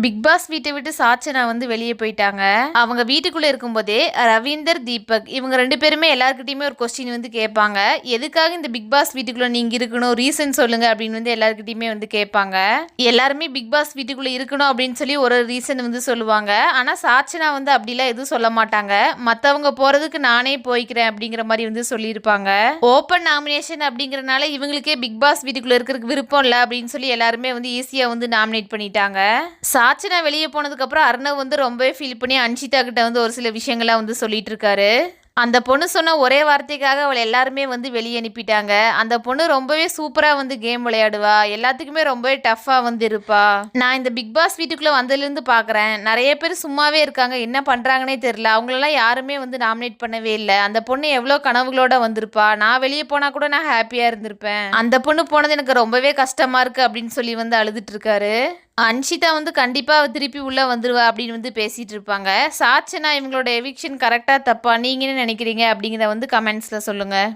Big pass வீட்டை விட்டு சாச்சனா வந்து வெளியே போயிட்டாங்க. அவங்க வீட்டுக்குள்ள இருக்கும்போதே ரவீந்தர் தீபக் இவங்க ரெண்டு பேருமே எல்லாருக்கிட்டையுமே ஒரு கொஸ்டின் வந்து கேட்பாங்க. எதுக்காக இந்த பிக் பாஸ் வீட்டுக்குள்ள நீங்க இருக்கணும்? ரீசன் சொல்லுங்க அப்படின்னு வந்து எல்லாருக்கிட்டையுமே வந்து கேட்பாங்க. எல்லாருமே பிக் பாஸ் வீட்டுக்குள்ள இருக்கணும் அப்படின்னு சொல்லி ஒரு ரீசன் வந்து சொல்லுவாங்க. ஆனா சாச்சனா வந்து அப்படிலாம் எதுவும் சொல்ல மாட்டாங்க. மத்தவங்க போறதுக்கு நானே போய்க்கிறேன் அப்படிங்கிற மாதிரி வந்து சொல்லியிருப்பாங்க. ஓப்பன் நாமினேஷன் அப்படிங்கறனால இவங்களுக்கே பிக் பாஸ் வீட்டுக்குள்ள இருக்கிறதுக்கு விருப்பம் இல்லை அப்படின்னு சொல்லி எல்லாருமே வந்து ஈஸியா வந்து நாமினேட் பண்ணிட்டாங்க. சாச்சனா வெளியே போனதுக்கு அப்புறம் அர்ணவ் வந்து ரொம்பவே ஃபீல் பண்ணி அன்ஷிதா கிட்ட வந்து ஒரு சில விஷயங்கள்லாம் வந்து சொல்லிட்டு இருக்காரு அந்த பொண்ணு சொன்ன ஒரே வார்த்தைக்காக அவளை எல்லாருமே வந்து வெளியே அனுப்பிட்டாங்க. அந்த பொண்ணு ரொம்பவே சூப்பராக வந்து கேம் விளையாடுவா. எல்லாத்துக்குமே ரொம்பவே டஃப்பாக வந்து இருப்பா. நான் இந்த பிக் பாஸ் வீட்டுக்குள்ளே வந்ததுலேருந்து பார்க்குறேன் நிறைய பேர் சும்மாவே இருக்காங்க. என்ன பண்ணுறாங்கன்னே தெரில அவங்களெல்லாம் யாருமே வந்து நாமினேட் பண்ணவே இல்லை. அந்த பொண்ணு எவ்வளோ கனவுகளோட வந்திருப்பா. நான் வெளியே போனால் கூட நான் ஹாப்பியாக இருந்திருப்பேன். அந்த பொண்ணு போனது எனக்கு ரொம்பவே கஷ்டமாக இருக்குது அப்படின்னு சொல்லி வந்து அழுதுட்டு இருக்காரு. அன்ஷிதா வந்து கண்டிப்பாக திருப்பி உள்ளே வந்துடுவா அப்படின்னு வந்து பேசிகிட்டு இருப்பாங்க. சாச்சனா இவங்களோட எவிக்ஷன் கரெக்டாக தப்பா? நீங்கள் என்ன நினைக்கிறீங்க அப்படிங்கிறத வந்து கமெண்ட்ஸில் சொல்லுங்கள்